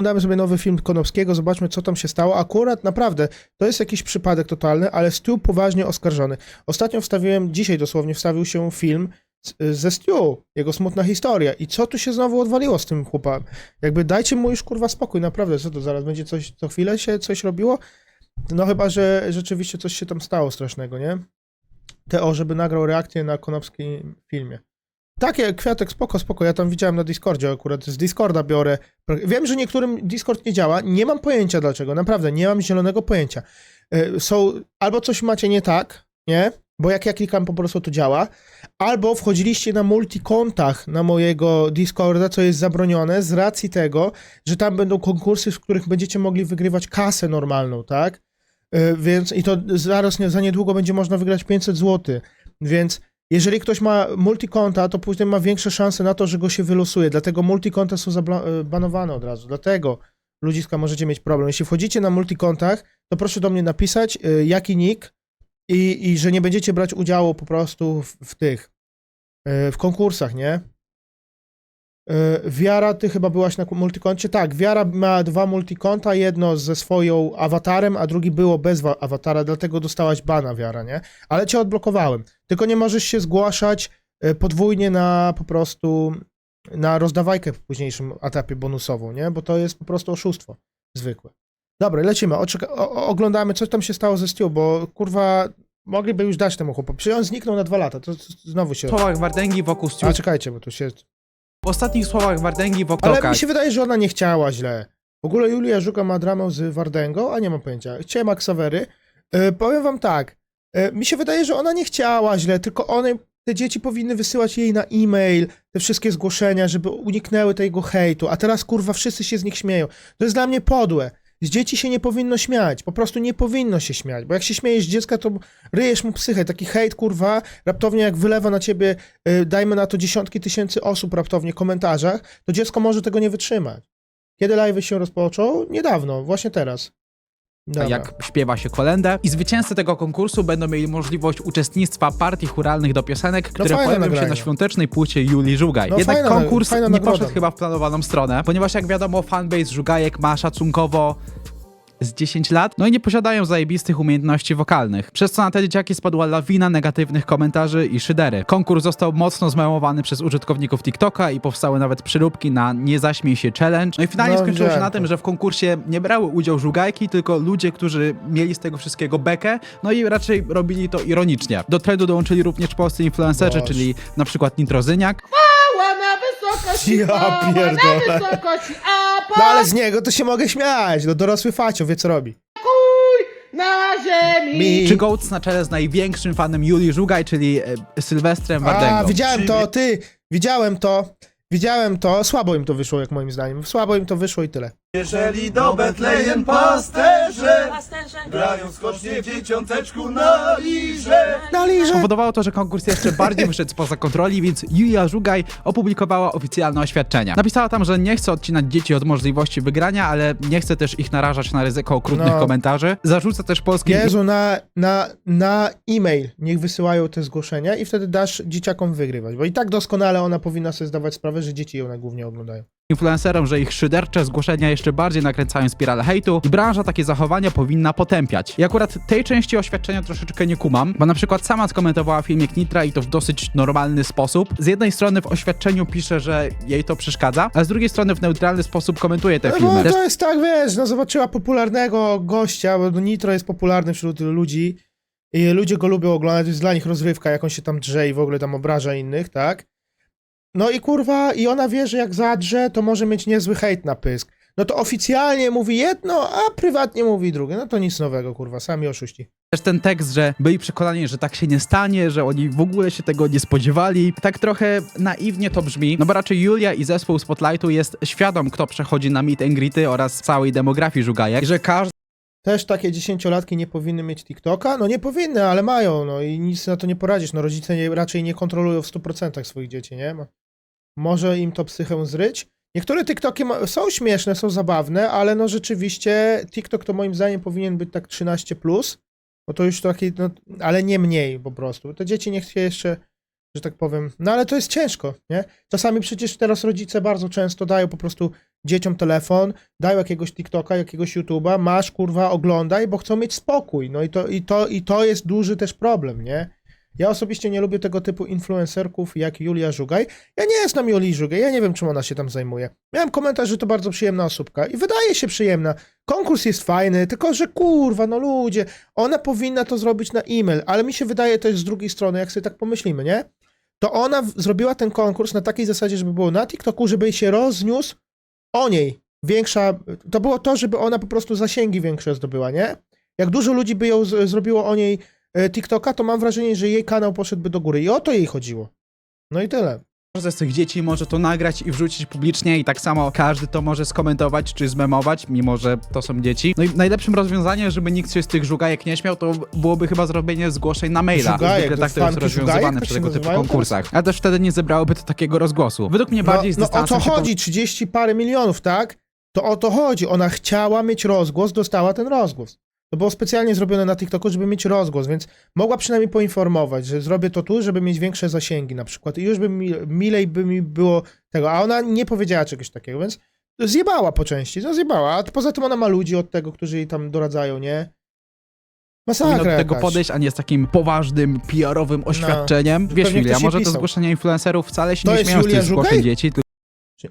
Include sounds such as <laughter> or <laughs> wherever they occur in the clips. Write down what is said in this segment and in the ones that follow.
Oglądamy sobie nowy film Konopskiego, zobaczmy co tam się stało. Akurat naprawdę to jest jakiś przypadek totalny, ale Stu poważnie oskarżony. Ostatnio wstawiłem, dzisiaj dosłownie wstawił się film ze Stu, jego smutna historia. I co tu się znowu odwaliło z tym chłopem? Jakby dajcie mu już kurwa spokój, naprawdę, co to zaraz będzie coś, co chwilę się coś robiło? No chyba, że rzeczywiście coś się tam stało strasznego, nie? Teo, żeby nagrał reakcję na konopskim filmie. Takie, Kwiatek, spoko, spoko, ja tam widziałem na Discordzie akurat, z Discorda biorę. Wiem, że niektórym Discord nie działa, nie mam pojęcia dlaczego, naprawdę, nie mam zielonego pojęcia. Y, Są, albo coś macie nie tak, nie? Bo jak ja klikam, po prostu to działa. Albo wchodziliście na multikontach na mojego Discorda, co jest zabronione z racji tego, że tam będą konkursy, w których będziecie mogli wygrywać kasę normalną, tak? Y, Więc i to zaraz, za niedługo będzie można wygrać 500 zł. Więc jeżeli ktoś ma multikonta, to później ma większe szanse na to, że go się wylosuje. Dlatego multikonta są zabanowane od razu. Dlatego, ludziska, możecie mieć problem. Jeśli wchodzicie na multikontach, to proszę do mnie napisać, y, jaki nick i, i że nie będziecie brać udziału po prostu w, w tych, y, w konkursach, nie? Y, Wiara, ty chyba byłaś na multikoncie? Tak, Wiara ma dwa multikonta, jedno ze swoją awatarem, a drugi było bez wa- awatara, dlatego dostałaś bana, Wiara, nie? Ale cię odblokowałem. Tylko nie możesz się zgłaszać y, podwójnie na po prostu na rozdawajkę w późniejszym etapie bonusową, nie? Bo to jest po prostu oszustwo zwykłe. Dobra, lecimy. Oczeka- oglądamy, co tam się stało ze Stu, bo kurwa mogliby już dać temu chłopowi. Przecież on zniknął na dwa lata, to, to znowu się... słowach Wardęgi wokół Stu. A czekajcie, bo tu się... W ostatnich słowach Wardęgi wokół Ale Toka. mi się wydaje, że ona nie chciała źle. W ogóle Julia Żuka ma dramę z Wardęgą, a nie mam pojęcia. Chciałem Aksawery. E, powiem wam tak. E, mi się wydaje, że ona nie chciała źle, tylko one, te dzieci powinny wysyłać jej na e-mail te wszystkie zgłoszenia, żeby uniknęły tego hejtu. A teraz kurwa wszyscy się z nich śmieją. To jest dla mnie podłe. Z dzieci się nie powinno śmiać. Po prostu nie powinno się śmiać. Bo jak się śmiejesz z dziecka, to ryjesz mu psychę. Taki hejt, kurwa, raptownie jak wylewa na ciebie, y, dajmy na to dziesiątki tysięcy osób raptownie w komentarzach, to dziecko może tego nie wytrzymać. Kiedy live się rozpoczął? Niedawno, właśnie teraz. Dobra. jak śpiewa się kolendę. I zwycięzcy tego konkursu będą mieli możliwość uczestnictwa partii churalnych do piosenek, które fajne pojawią się na świątecznej płucie Julii Żugaj. No Jednak fajna- konkurs fajna nie nagroda. poszedł chyba w planowaną stronę, ponieważ jak wiadomo fanbase Żugajek ma szacunkowo z 10 lat, no i nie posiadają zajebistych umiejętności wokalnych. Przez co na te dzieciaki spadła lawina negatywnych komentarzy i szydery. Konkurs został mocno zmemowany przez użytkowników TikToka i powstały nawet przyróbki na Nie zaśmiej się challenge. No i finalnie No, skończyło się na tym, to. że w konkursie nie brały udział żugajki, tylko ludzie, którzy mieli z tego wszystkiego bekę, no i raczej robili to ironicznie. Do trendu dołączyli również polscy influencerzy, Boże. czyli na przykład Nitrozyniak, Chwała na wysokości, Ja chwała pierdolę. na wysokości, a No ale z niego to się mogę śmiać. No dorosły facio wie co robi. na ziemi. Mi. czy Goats na czele z największym fanem Julii Żugaj, czyli e, Sylwestrem A, widziałem to, ty, widziałem to, widziałem to. Słabo im to wyszło, jak moim zdaniem. Słabo im to wyszło i tyle. Jeżeli do Betlejem pasterze Pasterze, grają skocznie w dzieciąteczku na lirze. Na liże. Powodowało to, że konkurs jeszcze bardziej wyszedł spoza kontroli, więc Julia Żugaj opublikowała oficjalne oświadczenia. Napisała tam, że nie chce odcinać dzieci od możliwości wygrania, ale nie chce też ich narażać na ryzyko okrutnych No. komentarzy. Zarzuca też polskim Jezu, na, na, na e-mail niech wysyłają te zgłoszenia i wtedy dasz dzieciakom wygrywać. Bo i tak doskonale ona powinna sobie zdawać sprawę, że dzieci ją na głównie oglądają. Influencerom, że ich szydercze zgłoszenia jeszcze bardziej nakręcają spiralę hejtu i branża takie zachowania powinna potępiać. I akurat tej części oświadczenia troszeczkę nie kumam, bo na przykład sama skomentowała filmik Nitra i to w dosyć normalny sposób. Z jednej strony w oświadczeniu pisze, że jej to przeszkadza, a z drugiej strony w neutralny sposób komentuje te No filmy. bo Też to jest tak, wiesz, no zobaczyła popularnego gościa, bo Nitro jest popularny wśród ludzi i ludzie go lubią oglądać, to jest dla nich rozrywka, jak on się tam drze i w ogóle tam obraża innych, tak? No i kurwa, i ona wie, że jak zadrze, to może mieć niezły hejt na pysk. No to oficjalnie mówi jedno, a prywatnie mówi drugie. No to nic nowego, kurwa, sami oszuści. też ten tekst, że byli przekonani, że tak się nie stanie, że oni w ogóle się tego nie spodziewali. Tak trochę naiwnie to brzmi, no bo raczej Julia i zespół Spotlightu jest świadom, kto przechodzi na meet and greety oraz całej demografii Żugajek, i że każdy Też takie dziesięciolatki nie powinny mieć TikToka? No nie powinny, ale mają, no i nic na to nie poradzisz. No rodzice nie, raczej nie kontrolują w 100% swoich dzieci, nie? Mo- Może im to psychę zryć. Niektóre TikToki są śmieszne, są zabawne, ale no rzeczywiście TikTok to moim zdaniem powinien być tak 13+, plus, bo to już taki, no, ale nie mniej po prostu. Te dzieci niech się jeszcze, że tak powiem, no ale to jest ciężko, nie? Czasami przecież teraz rodzice bardzo często dają po prostu dzieciom telefon, dają jakiegoś TikToka, jakiegoś YouTube'a, masz kurwa, oglądaj, bo chcą mieć spokój. No i to, i to, i to jest duży też problem, nie? Ja osobiście nie lubię tego typu influencerków jak Julia Żugaj. Ja nie znam Julii Żugaj, ja nie wiem czym ona się tam zajmuje. Miałem komentarz, że to bardzo przyjemna osóbka i wydaje się przyjemna. Konkurs jest fajny, tylko że kurwa, no ludzie, ona powinna to zrobić na e-mail, ale mi się wydaje też z drugiej strony, jak sobie tak pomyślimy, nie? To ona zrobiła ten konkurs na takiej zasadzie, żeby było na TikToku, żeby się rozniósł o niej większa, to było to, żeby ona po prostu zasięgi większe zdobyła, nie? Jak dużo ludzi by ją zrobiło o niej TikToka, to mam wrażenie, że jej kanał poszedłby do góry i o to jej chodziło. No i tyle. Każdy z tych dzieci może to nagrać i wrzucić publicznie i tak samo każdy to może skomentować czy zmemować, mimo że to są dzieci. No i najlepszym rozwiązaniem, żeby nikt się z tych żugajek nie śmiał, to byłoby chyba zrobienie zgłoszeń na maila. Żugajek, Zwykle tak to jest rozwiązywane przy tego typu konkursach. Ale też wtedy nie zebrałoby to takiego rozgłosu. Według mnie No, bardziej z no o to chodzi, 30 parę milionów, tak? To o to chodzi. Ona chciała mieć rozgłos, dostała ten rozgłos. To było specjalnie zrobione na TikToku, żeby mieć rozgłos, więc mogła przynajmniej poinformować, że zrobię to tu, żeby mieć większe zasięgi na przykład i już by mi, milej by mi było tego, a ona nie powiedziała czegoś takiego, więc zjebała po części, no zjebała, a poza tym ona ma ludzi od tego, którzy jej tam doradzają, nie? Masakra do tego jakaś. podejść, a nie z takim poważnym, PR-owym oświadczeniem. Wiesz, Pewnie Julia, może to pisał. zgłoszenie influencerów wcale się To nie śmieją z tych zgłoszeń dzieci,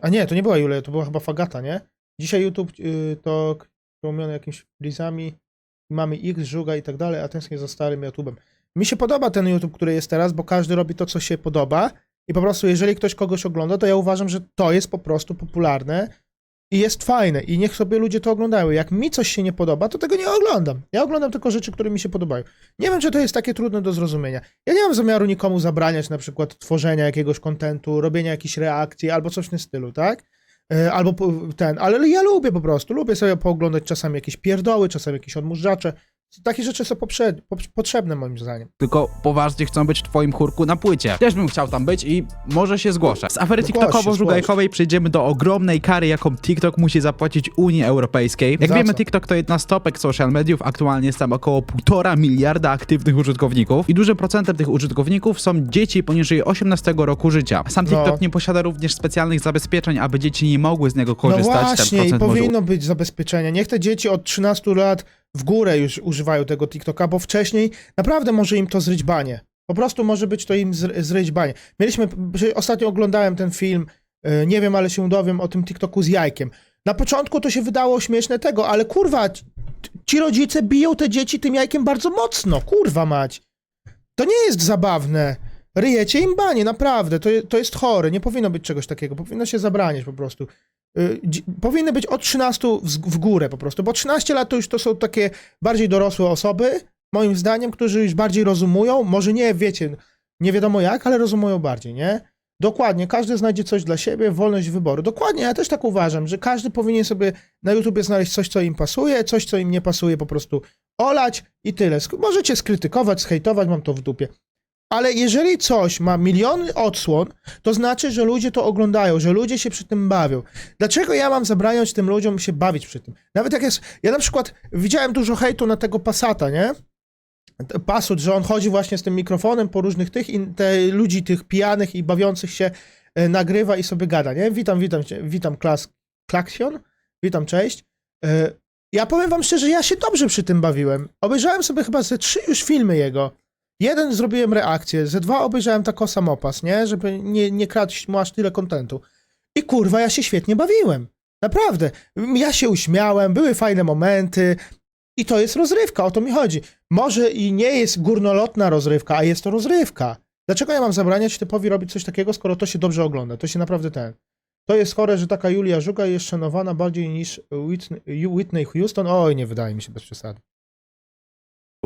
A nie, to nie była Julia, to była chyba Fagata, nie? Dzisiaj YouTube y, to tłumiony jakimiś frizami, mamy X, Żuga i tak dalej, a tęsknię za starym YouTube'em. Mi się podoba ten YouTube, który jest teraz, bo każdy robi to, co się podoba i po prostu jeżeli ktoś kogoś ogląda, to ja uważam, że to jest po prostu popularne i jest fajne i niech sobie ludzie to oglądają. Jak mi coś się nie podoba, to tego nie oglądam. Ja oglądam tylko rzeczy, które mi się podobają. Nie wiem, czy to jest takie trudne do zrozumienia. Ja nie mam zamiaru nikomu zabraniać na przykład tworzenia jakiegoś kontentu, robienia jakichś reakcji albo coś w tym stylu, tak? E, Albo ten, ale ja lubię po prostu, lubię sobie pooglądać czasami jakieś pierdoły, czasami jakieś odmurzacze. Takie rzeczy są po- potrzebne moim zdaniem. tylko poważnie chcą być w twoim chórku na płycie. Też bym chciał tam być i może się zgłoszę. Z afery Zgłoś się, TikTokowo-żugajkowej przejdziemy do ogromnej kary, jaką TikTok musi zapłacić Unii Europejskiej. Jak Za wiemy, co? TikTok to jedna z topek social mediów, aktualnie jest tam około 1,5 miliarda aktywnych użytkowników i dużym procentem tych użytkowników są dzieci poniżej 18 roku życia. Sam No. TikTok nie posiada również specjalnych zabezpieczeń, aby dzieci nie mogły z niego korzystać. No Ten właśnie, i procent może powinno być zabezpieczenie. Niech te dzieci od 13 lat w górę już używają tego TikToka, bo wcześniej naprawdę może im to zryć banie. Po prostu może być to im zry- zryć banie. Mieliśmy, ostatnio oglądałem ten film, e, nie wiem, ale się dowiem o tym TikToku z jajkiem. Na początku to się wydało śmieszne tego, ale kurwa, ci- rodzice biją te dzieci tym jajkiem bardzo mocno, kurwa mać. To nie jest zabawne. Ryjecie im banie, naprawdę. To, to jest chore. Nie powinno być czegoś takiego. Powinno się zabraniać po prostu. Y, Powinny być od 13 w, górę po prostu, bo 13 lat to już to są takie bardziej dorosłe osoby, moim zdaniem, którzy już bardziej rozumują. Może nie, wiecie, nie wiadomo jak, ale rozumują bardziej, nie? Dokładnie, każdy znajdzie coś dla siebie, wolność wyboru. Dokładnie, ja też tak uważam, że każdy powinien sobie na YouTubie znaleźć coś, co im pasuje, coś, co im nie pasuje, po prostu olać i tyle. Możecie skrytykować, zhejtować, mam to w dupie. Ale jeżeli coś ma miliony odsłon, to znaczy, że ludzie to oglądają, że ludzie się przy tym bawią. Dlaczego ja mam zabraniać tym ludziom się bawić przy tym? Nawet jak jest. Ja na przykład widziałem dużo hejtu na tego Passata, nie? Pasut, że on chodzi właśnie z tym mikrofonem po różnych tych te ludzi tych pijanych i bawiących się e, nagrywa i sobie gada, nie? Witam, witam witam klas, Klaksion, witam, cześć. E, ja powiem wam szczerze, ja się dobrze przy tym bawiłem. Obejrzałem sobie chyba ze trzy już filmy jego. Jeden zrobiłem reakcję, ze dwa obejrzałem tako samopas, nie? Żeby nie, nie kraść mu aż tyle kontentu. I kurwa, ja się świetnie bawiłem. Naprawdę. Ja się uśmiałem, były fajne momenty. I to jest rozrywka, o to mi chodzi. Może i nie jest górnolotna rozrywka, a jest to rozrywka. Dlaczego ja mam zabraniać typowi robić coś takiego, skoro to się dobrze ogląda? To się naprawdę ten. To jest chore, że taka Julia Żuga jest szanowana bardziej niż Whitney, Whitney Houston. Oj, nie wydaje mi się bez przesady.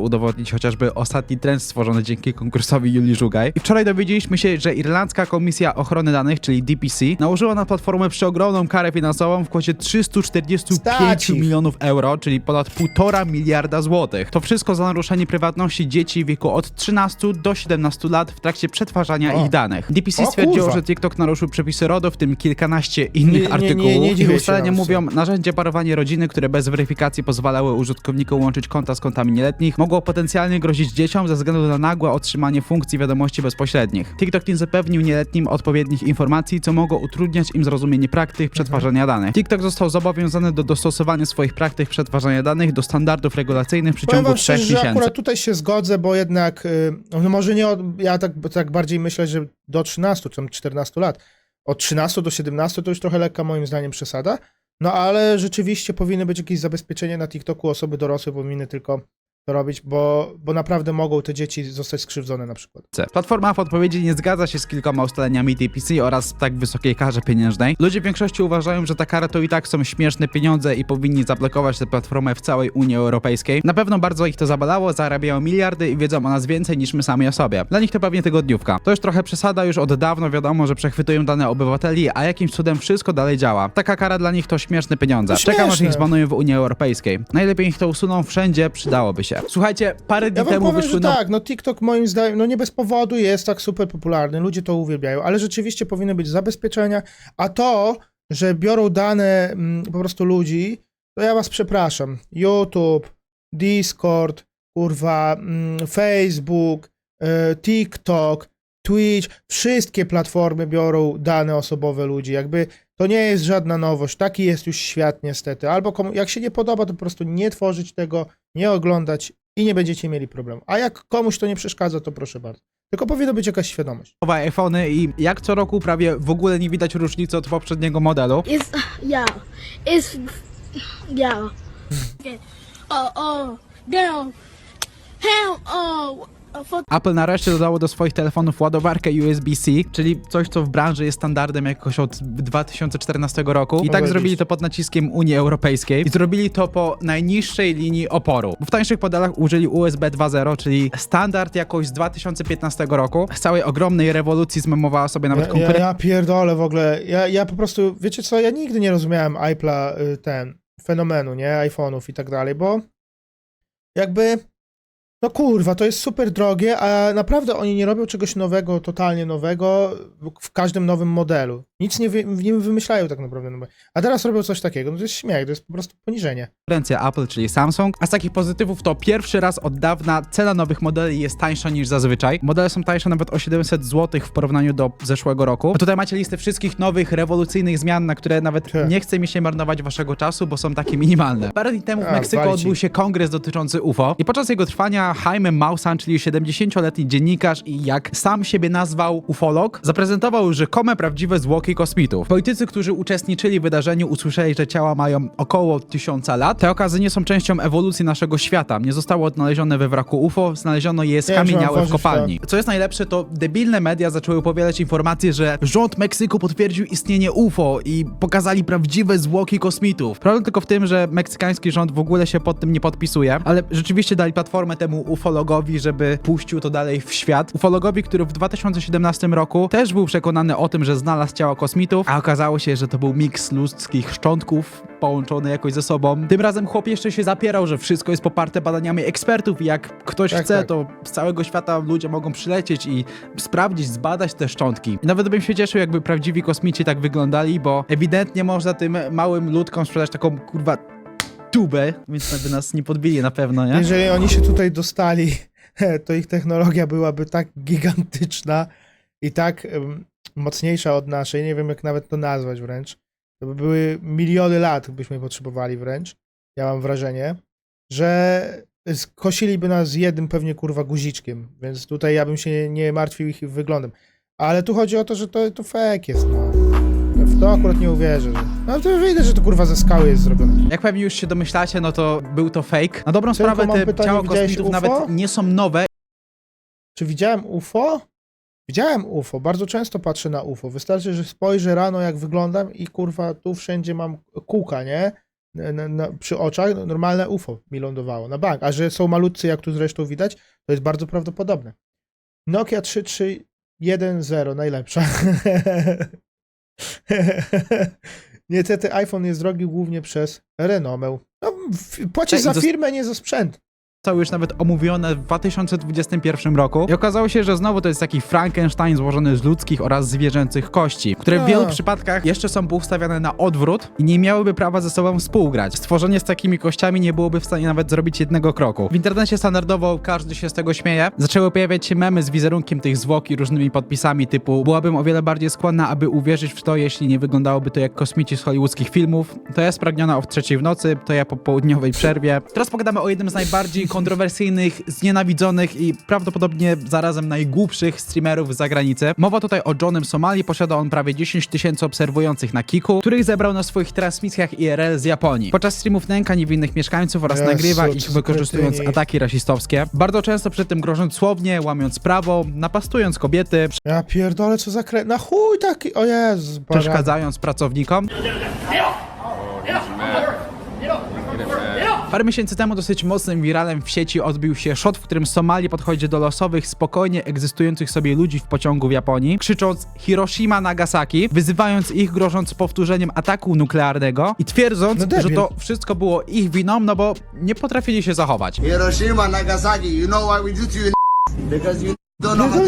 Udowodnić chociażby ostatni trend stworzony dzięki konkursowi Julii Żugaj. I wczoraj dowiedzieliśmy się, że Irlandzka Komisja Ochrony Danych, czyli DPC, nałożyła na platformę przeogromną karę finansową w kwocie 345 Stać ich. milionów euro, czyli ponad 1,5 miliarda złotych. To wszystko za naruszenie prywatności dzieci w wieku od 13 do 17 lat w trakcie przetwarzania O. ich danych. DPC O stwierdziło, kurwa. że TikTok naruszył przepisy RODO, w tym kilkanaście innych Nie- nie- nie- artykułów. nie dziwię ustalenia mówią, narzędzie parowanie rodziny, które bez weryfikacji pozwalały użytkownikom łączyć konta z kontami nieletnich, mogło potencjalnie grozić dzieciom ze względu na nagłe otrzymanie funkcji wiadomości bezpośrednich. TikTok nie zapewnił nieletnim odpowiednich informacji, co mogło utrudniać im zrozumienie praktyk przetwarzania danych. TikTok został zobowiązany do dostosowania swoich praktyk przetwarzania danych do standardów regulacyjnych w przeciągu wam 3 szczerze, że miesięcy. akurat tutaj się zgodzę, bo jednak, y, no może nie, od, ja tak, tak bardziej myślę, że do 13, czy tam 14 lat. Od 13 do 17 to już trochę lekka moim zdaniem przesada. No ale rzeczywiście powinny być jakieś zabezpieczenie na TikToku, osoby dorosłe powinny tylko to robić, bo, bo naprawdę mogą te dzieci zostać skrzywdzone na przykład. Platforma w odpowiedzi nie zgadza się z kilkoma ustaleniami TPC oraz tak wysokiej karze pieniężnej. Ludzie w większości uważają, że ta kara to i tak są śmieszne pieniądze i powinni zablokować tę platformę w całej Unii Europejskiej. Na pewno bardzo ich to zabolało, zarabiają miliardy i wiedzą o nas więcej niż my sami o sobie. Dla nich to pewnie tygodniówka. To już trochę przesada, już od dawno wiadomo, że przechwytują dane obywateli, a jakimś cudem wszystko dalej działa. Taka kara dla nich to śmieszne pieniądze. To Czekam aż śmieszne. ich zbanują w Unii Europejskiej. Najlepiej ich to usuną wszędzie, przydałoby się. Słuchajcie, parę dni Ja temu powiem, wyszły że no- tak, no TikTok moim zdaniem, no nie bez powodu jest tak super popularny, ludzie to uwielbiają, ale rzeczywiście powinny być zabezpieczenia, a to, że biorą dane mm, po prostu ludzi, to ja was przepraszam. YouTube, Discord, kurwa, mm, Facebook, e, TikTok, Twitch, wszystkie platformy biorą dane osobowe ludzi, jakby to nie jest żadna nowość, taki jest już świat niestety, albo komu, jak się nie podoba, to po prostu nie tworzyć tego, nie oglądać i nie będziecie mieli problemu. A jak komuś to nie przeszkadza, to proszę bardzo. Tylko powinna być jakaś świadomość. nowe iPhony i jak co roku prawie w ogóle nie widać różnicy od poprzedniego modelu. It's yeah. It's yeah. Okay. Oh oh down. Hell oh for Apple nareszcie dodało do swoich telefonów ładowarkę USB-C, czyli coś, co w branży jest standardem jakoś od 2014 roku. I tak zrobili to pod naciskiem Unii Europejskiej. I zrobili to po najniższej linii oporu. W tańszych modelach użyli USB 2.0, czyli standard jakoś z 2015 roku. Z całej ogromnej rewolucji zmemowała sobie nawet Ja, ja, konkurencja. ja pierdolę w ogóle. Ja, ja po prostu, wiecie co, ja nigdy nie rozumiałem Apple'a, y, ten, fenomenu, nie, iPhone'ów i tak dalej, bo jakby, no kurwa, to jest super drogie, a naprawdę oni nie robią czegoś nowego, totalnie nowego w każdym nowym modelu. Nic nie, wy, nie wymyślają tak naprawdę. nowego. A teraz robią coś takiego, no to jest śmiech, to jest po prostu poniżenie. konkurencja Apple, czyli Samsung. A z takich pozytywów to pierwszy raz od dawna cena nowych modeli jest tańsza niż zazwyczaj. Modele są tańsze nawet o 700 zł w porównaniu do zeszłego roku. A tutaj macie listę wszystkich nowych, rewolucyjnych zmian, na które nawet Tak. nie chce mi się marnować waszego czasu, bo są takie minimalne. Parę dni temu w Meksyku odbył się kongres dotyczący UFO i podczas jego trwania Jaime Maussan, czyli 70-letni dziennikarz i jak sam siebie nazwał ufolog, zaprezentował rzekome prawdziwe zwłoki kosmitów. Politycy, którzy uczestniczyli w wydarzeniu, usłyszeli, że ciała mają około tysiąca lat. Te okazy nie są częścią ewolucji naszego świata. Nie zostało odnalezione we wraku UFO, znaleziono je skamieniałe w kopalni. Co jest najlepsze, to debilne media zaczęły powielać informacje, że rząd Meksyku potwierdził istnienie UFO i pokazali prawdziwe zwłoki kosmitów. Problem tylko w tym, że meksykański rząd w ogóle się pod tym nie podpisuje, ale rzeczywiście dali platformę temu ufologowi, żeby puścił to dalej w świat. Ufologowi, który w 2017 roku też był przekonany o tym, że znalazł ciała kosmitów, a okazało się, że to był miks ludzkich szczątków połączony jakoś ze sobą. Tym razem chłop jeszcze się zapierał, że wszystko jest poparte badaniami ekspertów i jak ktoś Tak, chce, tak. to z całego świata ludzie mogą przylecieć i sprawdzić, zbadać te szczątki. I nawet bym się cieszył, jakby prawdziwi kosmici tak wyglądali, bo ewidentnie można tym małym ludkom sprzedać taką kurwa tubę, więc by nas nie podbili na pewno, nie? Jeżeli oni się tutaj dostali, <laughs> to ich technologia byłaby tak gigantyczna i tak mocniejsza od naszej, nie wiem jak nawet to nazwać wręcz. To by były miliony lat, byśmy potrzebowali wręcz, ja mam wrażenie, że skosiliby nas jednym pewnie kurwa guziczkiem, więc tutaj ja bym się nie martwił ich wyglądem. Ale tu chodzi o to, że to, to fake jest, no. W to akurat nie uwierzę. Że... No to widać, że to kurwa ze skały jest zrobione. Jak pewnie już się domyślacie, no to był to fake. Na dobrą Tylko sprawę te pytanie, ciała kosmitów UFO? nawet nie są nowe Czy widziałem UFO? Widziałem UFO, bardzo często patrzę na UFO. Wystarczy, że spojrzę rano, jak wyglądam i kurwa, tu wszędzie mam kółka, nie? Na, na, przy oczach no, normalne UFO mi lądowało na bank. A że są malutcy, jak tu zresztą widać, to jest bardzo prawdopodobne. Nokia 3310 najlepsza. <laughs> Niestety iPhone jest drogi głównie przez renomę. No, płacisz Tak, za firmę, nie za sprzęt. Zostały już nawet omówione w 2021 roku i okazało się, że znowu to jest taki Frankenstein złożony z ludzkich oraz zwierzęcych kości, które w wielu przypadkach jeszcze są poustawiane na odwrót i nie miałyby prawa ze sobą współgrać. Stworzenie z takimi kościami nie byłoby w stanie nawet zrobić jednego kroku. W internecie standardowo każdy się z tego śmieje. Zaczęły pojawiać się memy z wizerunkiem tych zwłok i różnymi podpisami typu byłabym o wiele bardziej skłonna, aby uwierzyć w to, jeśli nie wyglądałoby to jak kosmici z hollywoodzkich filmów. To ja spragniona o trzeciej w nocy, to ja po południowej przerwie. Teraz pogadamy o jednym z najbardziej kontrowersyjnych, znienawidzonych i prawdopodobnie zarazem najgłupszych streamerów z zagranicy. Mowa tutaj o Johnem Somali, posiada on prawie 10 tysięcy obserwujących na Kiku, których zebrał na swoich transmisjach IRL z Japonii. Podczas streamów nęka niewinnych mieszkańców oraz Jezu, nagrywa ich wykorzystując kretyni. ataki rasistowskie. Bardzo często przy tym grożąc słownie, łamiąc prawo, napastując kobiety, Ja pierdolę, co za kre... Na chuj taki... O Jezu, przeszkadzając pracownikom. Parę miesięcy temu dosyć mocnym wiralem w sieci odbił się shot, w którym Somali podchodzi do losowych, spokojnie egzystujących sobie ludzi w pociągu w Japonii, krzycząc Hiroshima Nagasaki, wyzywając ich, grożąc powtórzeniem ataku nuklearnego i twierdząc, No że to wszystko było ich winą, no bo nie potrafili się zachować. Hiroshima, Nagasaki, you know why we do to you Because you don't know how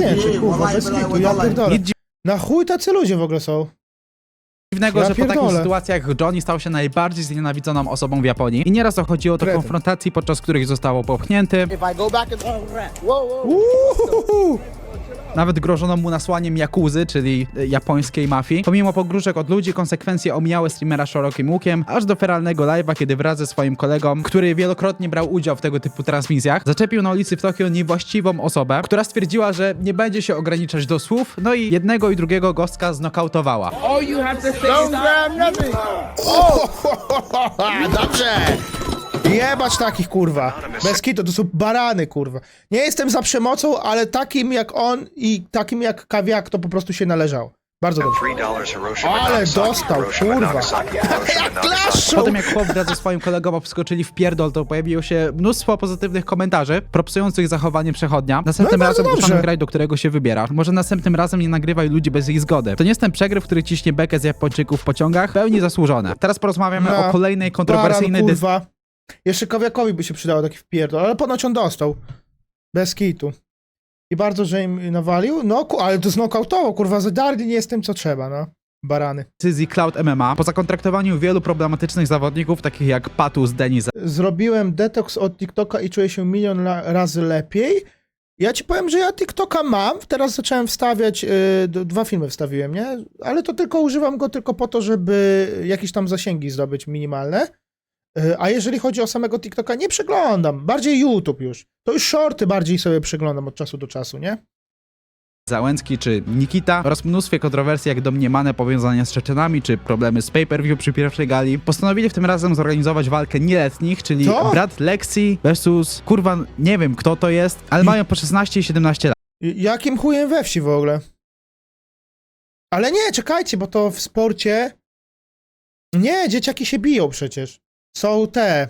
to behave. Na chuj tacy ludzie w ogóle są. Dziwnego, Ja że po takich pierdolę. sytuacjach Johnny stał się najbardziej znienawidzoną osobą w Japonii i nieraz dochodziło do Kretyn. konfrontacji, podczas których zostało popchnięty, Uuuu. Nawet grożono mu nasłaniem jakuzy, czyli e, japońskiej mafii. Pomimo pogróżek od ludzi, konsekwencje omijały streamera szerokim łukiem, aż do feralnego live'a, kiedy wraz ze swoim kolegą, który wielokrotnie brał udział w tego typu transmisjach, zaczepił na ulicy w Tokio niewłaściwą osobę, która stwierdziła, że nie będzie się ograniczać do słów, no i jednego i drugiego gostka znokautowała. Dobrze! <laughs> Jebać takich, kurwa. Bez kitu, to są barany, kurwa. Nie jestem za przemocą, ale takim jak on i takim jak kawiak to po prostu się należało. Bardzo dobrze. Ale dostał, kurwa. <laughs> Jak klaszczą! Potem jak chłop wraz ze swoim kolegą wskoczyli w pierdol, to pojawiło się mnóstwo pozytywnych komentarzy, propsujących zachowanie przechodnia. Następnym No i bardzo razem uszanuj graj, do którego się wybiera. Może następnym razem nie nagrywaj ludzi bez ich zgody. To nie jest ten przegryw, który ciśnie bekę z Japończyków w pociągach, pełni zasłużone. Teraz porozmawiamy No, o kolejnej kontrowersyjnej decyzji. Jeszcze kawiakowi by się przydało taki wpierdol, ale ponoć on dostał. Bez kitu. I bardzo, że im nawalił. No, ku, ale to znokautował, kurwa, zadarli nie jestem co trzeba, no. Barany. decyzji Cloud MMA. Po zakontraktowaniu wielu problematycznych zawodników, takich jak Patus, Denis, Zrobiłem detoks od TikToka i czuję się milion razy lepiej. Ja ci powiem, że ja TikToka mam. Teraz zacząłem wstawiać, yy, dwa filmy wstawiłem, nie? Ale to tylko używam go tylko po to, żeby jakieś tam zasięgi zdobyć minimalne. Yy, a jeżeli chodzi o samego TikToka, nie przeglądam. Bardziej YouTube już. To już shorty bardziej sobie przeglądam od czasu do czasu, nie? Załęcki czy Nikita oraz mnóstwie kontrowersji jak domniemane powiązania z Czeczenami czy problemy z pay-per-view przy pierwszej gali, postanowili w tym razem zorganizować walkę nieletnich, czyli Co? brat Lexi versus kurwa nie wiem kto to jest, ale mają po 16 i 17 lat. I- Jakim chujem we wsi w ogóle? Ale nie, czekajcie, bo to w sporcie. Nie, dzieciaki się biją przecież. Są te.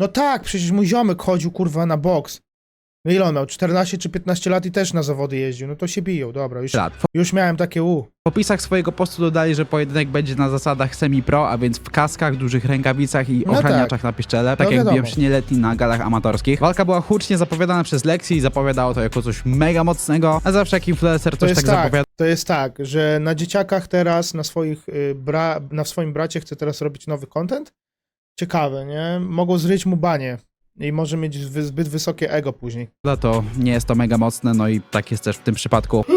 No tak, przecież mój ziomek chodził kurwa na boks. No ile on miał? 14 czy 15 lat i też na zawody jeździł. No to się biją, dobra, już, lat. już miałem takie u. W opisach swojego postu dodali, że pojedynek będzie na zasadach semi-pro, a więc w kaskach, dużych rękawicach i No ochraniaczach na piszczele, tak No jak wiadomo. biją się nieletni na galach amatorskich. Walka była hucznie zapowiadana przez Lexi i zapowiadało to jako coś mega mocnego, a zawsze jak influencer To coś jest tak, tak, zapowiada, to jest tak, że na dzieciakach teraz, na swoich y, bra, na swoim bracie chce teraz robić nowy content. Ciekawe, nie? Mogą zryć mu banie i może mieć wy- zbyt wysokie ego później. to nie jest to mega mocne, no i tak jest też w tym przypadku. Okej,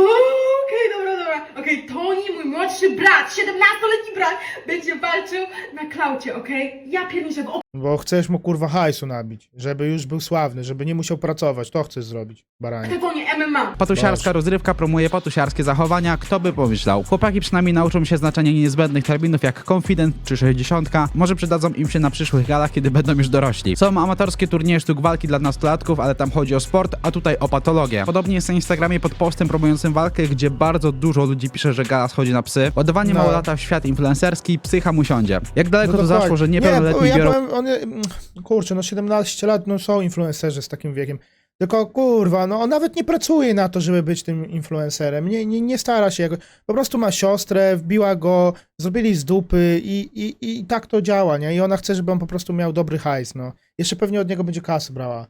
dobra, dobra. Okej, Tony, mój młodszy brat, 17-letni brat, będzie walczył na klaucie, okej? Ja pierniczę go. Bo chcesz mu kurwa hajsu nabić, żeby już był sławny, żeby nie musiał pracować. To chcesz zrobić, baranie. To nie MMA. Patusiarska rozrywka promuje patusiarskie zachowania, kto by pomyślał. Chłopaki przynajmniej nauczą się znaczenia niezbędnych terminów jak confident czy 60. Może przydadzą im się na przyszłych galach, kiedy będą już dorośli. Są amatorskie turnieje sztuk walki dla nastolatków, ale tam chodzi o sport, a tutaj o patologię. Podobnie jest na Instagramie pod postem promującym walkę, gdzie bardzo dużo ludzi pisze, że gala schodzi na psy. Ładowanie No. małolata w świat influencerski, psycha mu siądzie. Jak daleko to dokładnie. zaszło, że Nie, niepełnoletni bo ja biorą powiem, on, mm, kurczę, no 17 lat, no są influencerzy z takim wiekiem. Tylko kurwa, no on nawet nie pracuje na to, żeby być tym influencerem. Nie, nie, nie stara się. Po prostu ma siostrę, wbiła go, zrobili z dupy i, i, i tak to działa, nie? I ona chce, żeby on po prostu miał dobry hajs, no. Jeszcze pewnie od niego będzie kasę brała.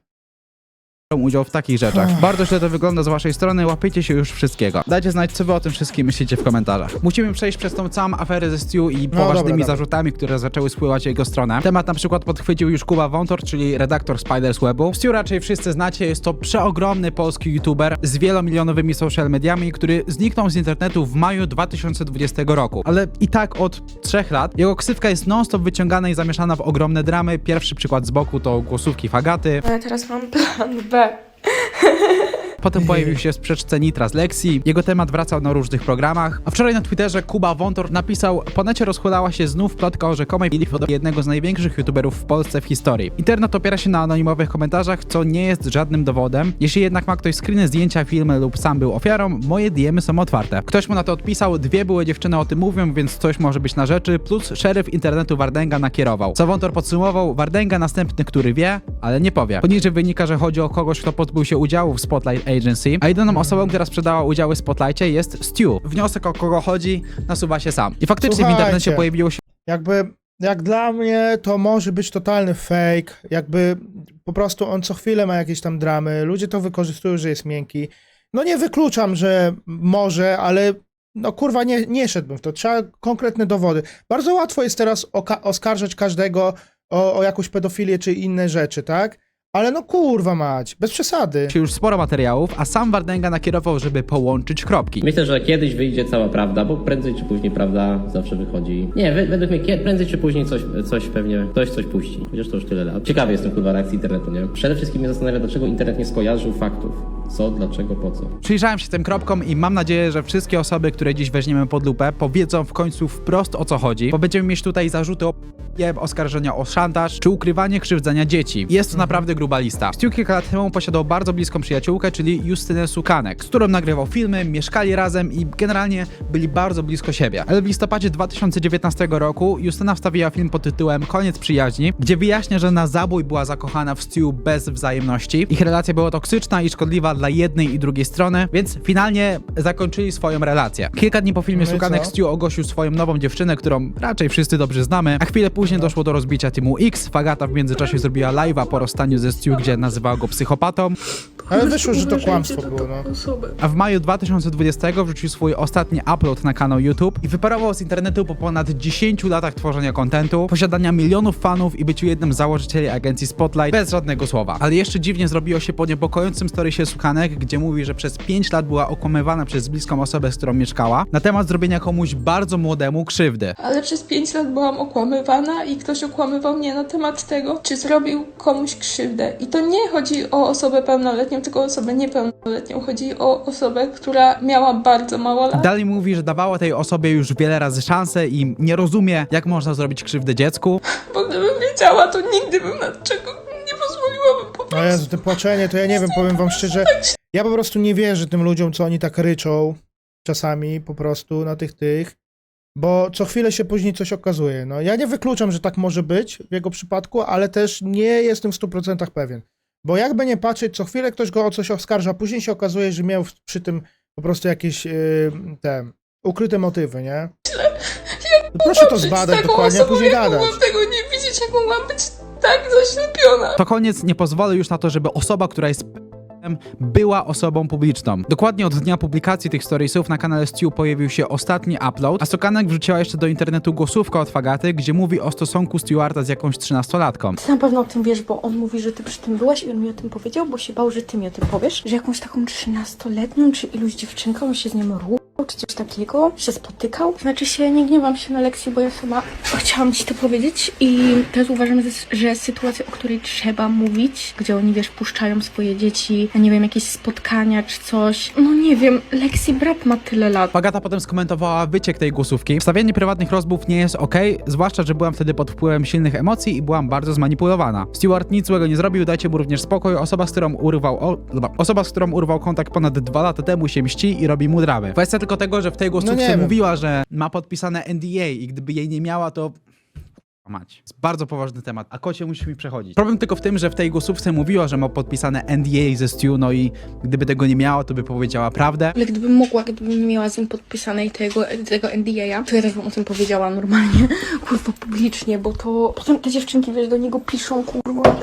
Udział w takich rzeczach. Bardzo źle to wygląda z waszej strony, łapiecie się już wszystkiego. Dajcie znać, co wy o tym wszystkim myślicie w komentarzach. Musimy przejść przez tą całą aferę ze Stu i poważnymi dobra, dobra. zarzutami, które zaczęły spływać w jego stronę. Temat na przykład podchwycił już Kuba Wątor, czyli redaktor Spiders Webu. Stu raczej wszyscy znacie, jest to przeogromny polski youtuber z wielomilionowymi social mediami, który zniknął z internetu w maju 2020 roku. Ale i tak od trzech lat jego ksywka jest non-stop wyciągana i zamieszana w ogromne dramy. Pierwszy przykład z boku to głosówki Fagaty. Ale teraz mam plan B. Bye. <laughs> Potem <laughs> pojawił się w sprzeczce Nitra z Lexi. Jego temat wracał na różnych programach. A wczoraj na Twitterze Kuba Wątor napisał: Po necie się znów plotka o rzekomej bili od jednego z największych youtuberów w Polsce w historii. Internet opiera się na anonimowych komentarzach, co nie jest żadnym dowodem. Jeśli jednak ma ktoś screeny, zdjęcia, filmy lub sam był ofiarą, moje DMy są otwarte. Ktoś mu na to odpisał, dwie były dziewczyny o tym mówią, więc coś może być na rzeczy, plus szeryf internetu Wardęga nakierował. Co Wątor podsumował, Wardęga następny, który wie, ale nie powie. Poniżej wynika, że chodzi o kogoś, kto pozbył się udziału w Spotlight Agency, a jedyną osobą, która sprzedała udziały w Spotlightie jest Stu. Wniosek o kogo chodzi nasuwa się sam. I faktycznie w Słuchajcie. internecie pojawiło się Jakby, jak dla mnie, to może być totalny fake. Jakby po prostu on co chwilę ma jakieś tam dramy. Ludzie to wykorzystują, że jest miękki. No nie wykluczam, że może, ale no kurwa, nie, nie szedłbym w to. Trzeba konkretne dowody. Bardzo łatwo jest teraz oka- oskarżać każdego o, o jakąś pedofilię czy inne rzeczy, tak? Ale no kurwa mać, bez przesady. już sporo materiałów, a sam Wardęga nakierował, żeby połączyć kropki. Myślę, że kiedyś wyjdzie cała prawda, bo prędzej czy później prawda zawsze wychodzi. Nie, we- według mnie kie- prędzej czy później coś, coś pewnie, ktoś coś puści. Chociaż to już tyle lat. Ciekawy jestem kurwa reakcji internetu, nie? Przede wszystkim mnie zastanawia, dlaczego internet nie skojarzył faktów. Co, dlaczego, po co. Przyjrzałem się tym kropkom i mam nadzieję, że wszystkie osoby, które dziś weźmiemy pod lupę, powiedzą w końcu wprost o co chodzi, bo będziemy mieć tutaj zarzuty o oskarżenia o szantaż czy ukrywanie krzywdzenia dzieci. Jest to naprawdę gruba lista. Stu kilka lat temu posiadał bardzo bliską przyjaciółkę, czyli Justynę Sukanek, z którą nagrywał filmy, mieszkali razem i generalnie byli bardzo blisko siebie. Ale w listopadzie 2019 roku Justyna wstawiła film pod tytułem Koniec przyjaźni, gdzie wyjaśnia, że na zabój była zakochana w Stu bez wzajemności. Ich relacja była toksyczna i szkodliwa dla jednej i drugiej strony, więc finalnie zakończyli swoją relację. Kilka dni po filmie No Sukanek? Stu ogłosił swoją nową dziewczynę, którą raczej wszyscy dobrze znamy, a chwilę później doszło do rozbicia Teamu X. Fagata w międzyczasie zrobiła live'a po rozstaniu ze Stu, gdzie nazywała go psychopatą. Ale wyszło, że to kłamstwo było, no. A w maju 2020 wrzucił swój ostatni upload na kanał YouTube i wyparował z internetu po ponad 10 latach tworzenia kontentu, posiadania milionów fanów i byciu jednym z założycieli agencji Spotlight bez żadnego słowa. Ale jeszcze dziwnie zrobiło się po niepokojącym storysie Sukanek, gdzie mówi, że przez 5 lat była okłamywana przez bliską osobę, z którą mieszkała, na temat zrobienia komuś bardzo młodemu krzywdy. Ale przez 5 lat byłam okłamywana i ktoś okłamywał mnie na temat tego, czy zrobił komuś krzywdę. I to nie chodzi o osobę pełnoletnią, tylko o osobę niepełnoletnią. Chodzi o osobę, która miała bardzo mało lat. Dalej mówi, że dawała tej osobie już wiele razy szansę i nie rozumie, jak można zrobić krzywdę dziecku. Bo gdybym wiedziała, to nigdy bym na czego nie pozwoliłabym po No prostu. Jezu, to płaczenie, to ja nie wiem, powiem wam szczerze, ja po prostu nie wierzę tym ludziom, co oni tak ryczą czasami po prostu na tych tych, bo co chwilę się później coś okazuje. No, ja nie wykluczam, że tak może być w jego przypadku, ale też nie jestem w 100% pewien. Bo jakby nie patrzeć, co chwilę ktoś go o coś oskarża, a później się okazuje, że miał przy tym po prostu jakieś yy, te ukryte motywy, nie? No Proszę to zbadać taką dokładnie, a osobą, później jak gadać. mogłam tego nie widzieć, jak mogłam być tak zaślepiona. To koniec, nie pozwolę już na to, żeby osoba, która jest była osobą publiczną. Dokładnie od dnia publikacji tych storiesów na kanale Stu pojawił się ostatni upload, a Sokanek wrzuciła jeszcze do internetu głosówkę od Fagaty, gdzie mówi o stosunku Stewarta z jakąś trzynastolatką. Ty na pewno o tym wiesz, bo on mówi, że ty przy tym byłaś i on mi o tym powiedział, bo się bał, że ty mi o tym powiesz, że jakąś taką trzynastoletnią czy iluś dziewczynką się z nią ruchał, czy coś takiego, się spotykał. Znaczy się, nie gniewam się na lekcji, bo ja sama chciałam ci to powiedzieć i też uważam, że, sytuacja, o której trzeba mówić, gdzie oni, wiesz, puszczają swoje dzieci nie wiem, jakieś spotkania czy coś. No nie wiem, Lexi brat ma tyle lat. Fagata potem skomentowała wyciek tej głosówki. Wstawianie prywatnych rozmów nie jest ok, zwłaszcza, że byłam wtedy pod wpływem silnych emocji i byłam bardzo zmanipulowana. Stewart nic złego nie zrobił, dajcie mu również spokój. Osoba, z którą urwał, o, osoba, z którą urwał kontakt ponad dwa lata temu się mści i robi mu dramy. Kwestia tylko tego, że w tej głosówce nie wiem. mówiła, że ma podpisane NDA i gdyby jej nie miała, to Mać. Jest bardzo poważny temat, a kocie musi mi przechodzić. Problem tylko w tym, że w tej głosówce mówiła, że ma podpisane NDA ze Stu, no i gdyby tego nie miała, to by powiedziała prawdę. Ale gdybym mogła, gdybym miała z nim podpisanej tego, tego NDA, to ja też bym o tym powiedziała normalnie, <laughs> kurwa, publicznie, bo to potem te dziewczynki, wiesz, do niego piszą, kurwa,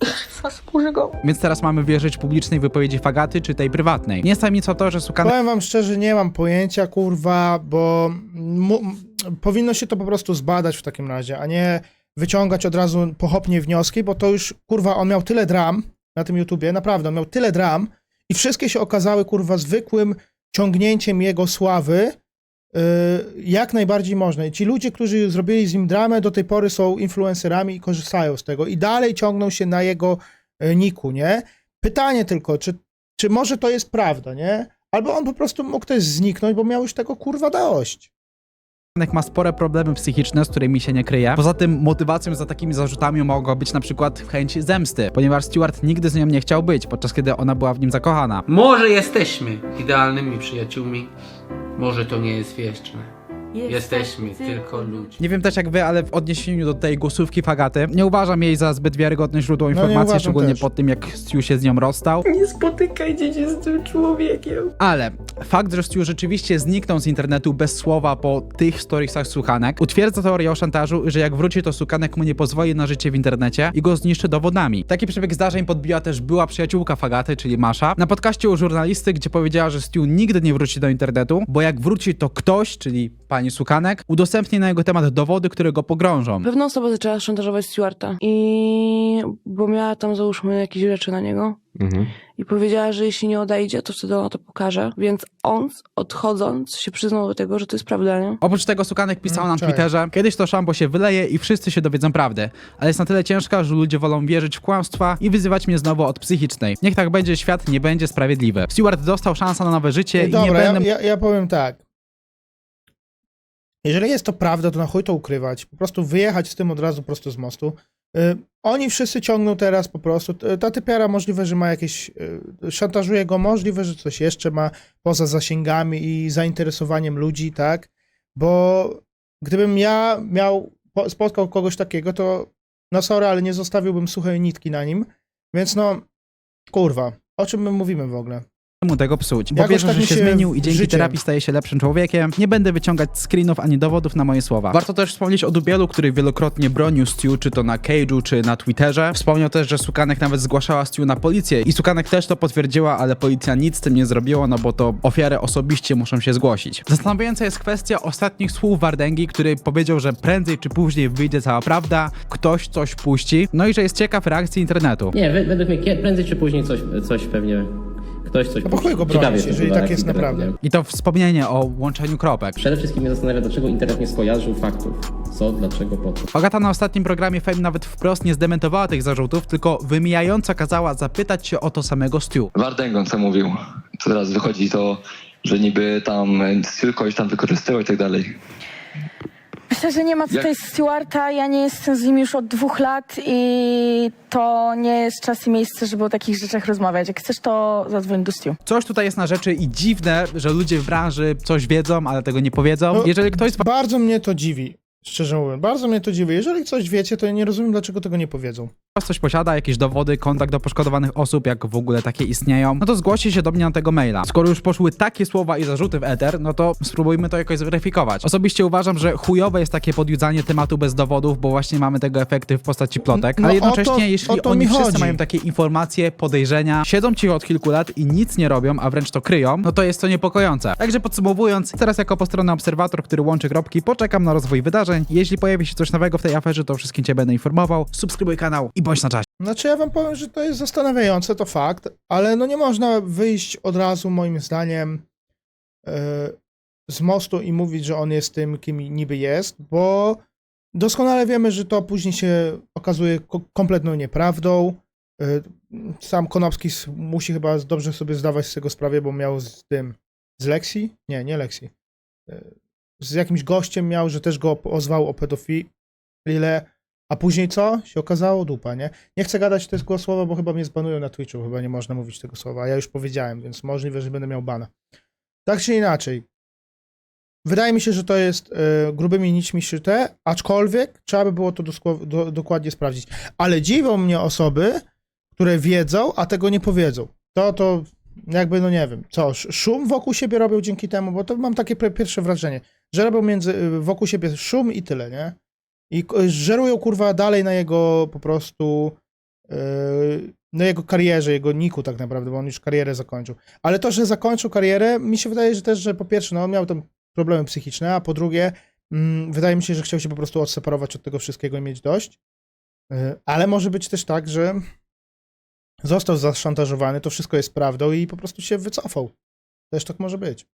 <laughs> go. Więc teraz mamy wierzyć publicznej wypowiedzi Fagaty czy tej prywatnej. Nie jest tajemnicą to, że Sukanek Powiem wam szczerze, nie mam pojęcia, kurwa, bo mu, powinno się to po prostu zbadać w takim razie, a nie wyciągać od razu pochopnie wnioski, bo to już, kurwa, on miał tyle dram na tym YouTubie, naprawdę, on miał tyle dram i wszystkie się okazały, kurwa, zwykłym ciągnięciem jego sławy, jak najbardziej można. I ci ludzie, którzy zrobili z nim dramę, do tej pory są influencerami i korzystają z tego i dalej ciągną się na jego yy, niku, nie? Pytanie tylko, czy, czy może to jest prawda, nie? Albo on po prostu mógł też zniknąć, bo miał już tego kurwa dość. ma spore problemy psychiczne, z którymi się nie kryje. Poza tym motywacją za takimi zarzutami mogła być na przykład chęć zemsty, ponieważ Stewart nigdy z nią nie chciał być, podczas kiedy ona była w nim zakochana. Może jesteśmy idealnymi przyjaciółmi, może to nie jest wieczne. Jesteśmy tylko ludźmi. Nie wiem też jak wy, ale w odniesieniu do tej głosówki Fagaty, nie uważam jej za zbyt wiarygodne źródło nie informacji, uważam szczególnie też. po tym jak Stu się z nią rozstał. Nie spotykajcie się z tym człowiekiem. Ale fakt, że Stu rzeczywiście zniknął z internetu bez słowa po tych storiesach Sukanek, utwierdza teorię o szantażu, że jak wróci, to Sukanek mu nie pozwoli na życie w internecie i go zniszczy dowodami. Taki przebieg zdarzeń podbiła też była przyjaciółka Fagaty, czyli Masza, na podcaście u żurnalisty, gdzie powiedziała, że Stu nigdy nie wróci do internetu, bo jak wróci, to ktoś, czyli pani Sukanek, udostępni na jego temat dowody, które go pogrążą. Pewna osoba zaczęła szantażować Stewarta i bo miała tam załóżmy jakieś rzeczy na niego i powiedziała, że jeśli nie odejdzie, to wtedy ona to pokaże. Więc on odchodząc się przyznał do tego, że to jest prawda, nie? Oprócz tego Sukanek pisał Mm, na cześć. Twitterze, kiedyś to szambo się wyleje i wszyscy się dowiedzą prawdy, ale jest na tyle ciężka, że ludzie wolą wierzyć w kłamstwa i wyzywać mnie znowu od psychicznej. Niech tak będzie, świat nie będzie sprawiedliwy. Stewart dostał szansę na nowe życie i nie Dobra, ja, będę ja, ja powiem tak. Jeżeli jest to prawda, to na chuj to ukrywać. Po prostu wyjechać z tym od razu prosto z mostu. Y, oni wszyscy ciągną teraz po prostu. Ta typiara możliwe, że ma jakieś. Y, szantażuje go, możliwe, że coś jeszcze ma poza zasięgami i zainteresowaniem ludzi, tak? Bo gdybym ja miał. Po, spotkał kogoś takiego, to. No sorry, ale nie zostawiłbym suchej nitki na nim. Więc no. Kurwa. O czym my mówimy w ogóle? Mu tego psuć, bo Jakoś wierzę, tak że mi się się zmienił i dzięki życie- terapii staje się lepszym człowiekiem. Nie będę wyciągać screenów ani dowodów na moje słowa. Warto też wspomnieć o Dubielu, który wielokrotnie bronił Stu, czy to na Cage'u, czy na Twitterze. Wspomniał też, że Sukanek nawet zgłaszała Stu na policję i Sukanek też to potwierdziła, ale policja nic z tym nie zrobiła, no bo to ofiary osobiście muszą się zgłosić. Zastanawiająca jest kwestia ostatnich słów Wardęgi, który powiedział, że prędzej czy później wyjdzie cała prawda, ktoś coś puści, no i że jest ciekaw reakcji internetu. Nie, we- według mnie kie- prędzej czy później coś, coś pewnie, ktoś coś No bo chuj go bronić, jestem, jeżeli tak jest naprawdę. nie? I to wspomnienie o łączeniu kropek. Przede wszystkim mnie zastanawia, dlaczego internet nie skojarzył faktów. Co, dlaczego, po co. Agata na ostatnim programie Fame nawet wprost nie zdementowała tych zarzutów, tylko wymijająco kazała zapytać się o to samego Stu. Wardęgon co mówił. Teraz wychodzi to, że niby tam tylko kogoś tam wykorzystywał i tak dalej. Myślę, że nie ma tutaj Stewarta, ja nie jestem z nim już od dwóch lat i to nie jest czas i miejsce, żeby o takich rzeczach rozmawiać. Jak chcesz, to zadzwoń do Stu. Coś tutaj jest na rzeczy i dziwne, że ludzie w branży coś wiedzą, ale tego nie powiedzą. No, Jeżeli ktoś z Bardzo mnie to dziwi, szczerze mówiąc. Bardzo mnie to dziwi. Jeżeli coś wiecie, to ja nie rozumiem, dlaczego tego nie powiedzą. Was coś posiada, jakieś dowody, kontakt do poszkodowanych osób, jak w ogóle takie istnieją, no to zgłoście się do mnie na tego maila. Skoro już poszły takie słowa i zarzuty w eter, no to spróbujmy to jakoś zweryfikować. Osobiście uważam, że chujowe jest takie podjudzanie tematu bez dowodów, bo właśnie mamy tego efekty w postaci plotek, No ale jednocześnie, to- jeśli oni wszyscy chodzi. mają takie informacje, podejrzenia, siedzą cicho od kilku lat i nic nie robią, a wręcz to kryją, no to jest to niepokojące. Także podsumowując, teraz jako postronny obserwator, który łączy kropki, poczekam na rozwój wydarzeń. Jeśli pojawi się coś nowego w tej aferze, to wszystkim cię będę informował. Subskrybuj kanał i bądź na czasie. Znaczy ja wam powiem, że to jest zastanawiające, to fakt, ale no nie można wyjść od razu, moim zdaniem, e, z mostu i mówić, że on jest tym, kim niby jest, bo doskonale wiemy, że to później się okazuje ko- kompletną nieprawdą. E, Sam Konopski musi chyba dobrze sobie zdawać z tego sprawę, bo miał z tym, z Lexi? Nie, nie Lexi. E, Z jakimś gościem miał, że też go ozwał o pedofilę, a później co? Się okazało dupa, nie? Nie chcę gadać tego słowa, bo chyba mnie zbanują na Twitchu, chyba nie można mówić tego słowa, a ja już powiedziałem, więc możliwe, że będę miał bana. Tak czy inaczej, wydaje mi się, że to jest e, grubymi nićmi szyte, aczkolwiek trzeba by było to do, dokładnie sprawdzić. Ale dziwią mnie osoby, które wiedzą, a tego nie powiedzą. To, to jakby, no nie wiem, co, sz- szum wokół siebie robią dzięki temu, bo to mam takie pierwsze wrażenie, że robią między, y, wokół siebie szum i tyle, nie? I żerują kurwa dalej na jego po prostu yy, no jego karierze, jego niku tak naprawdę, bo on już karierę zakończył. Ale to, że zakończył karierę, mi się wydaje, że też, że po pierwsze, no miał tam problemy psychiczne, a po drugie, mm, wydaje mi się, że chciał się po prostu odseparować od tego wszystkiego i mieć dość. Yy, Ale może być też tak, że został zaszantażowany, to wszystko jest prawdą i po prostu się wycofał. Też tak może być.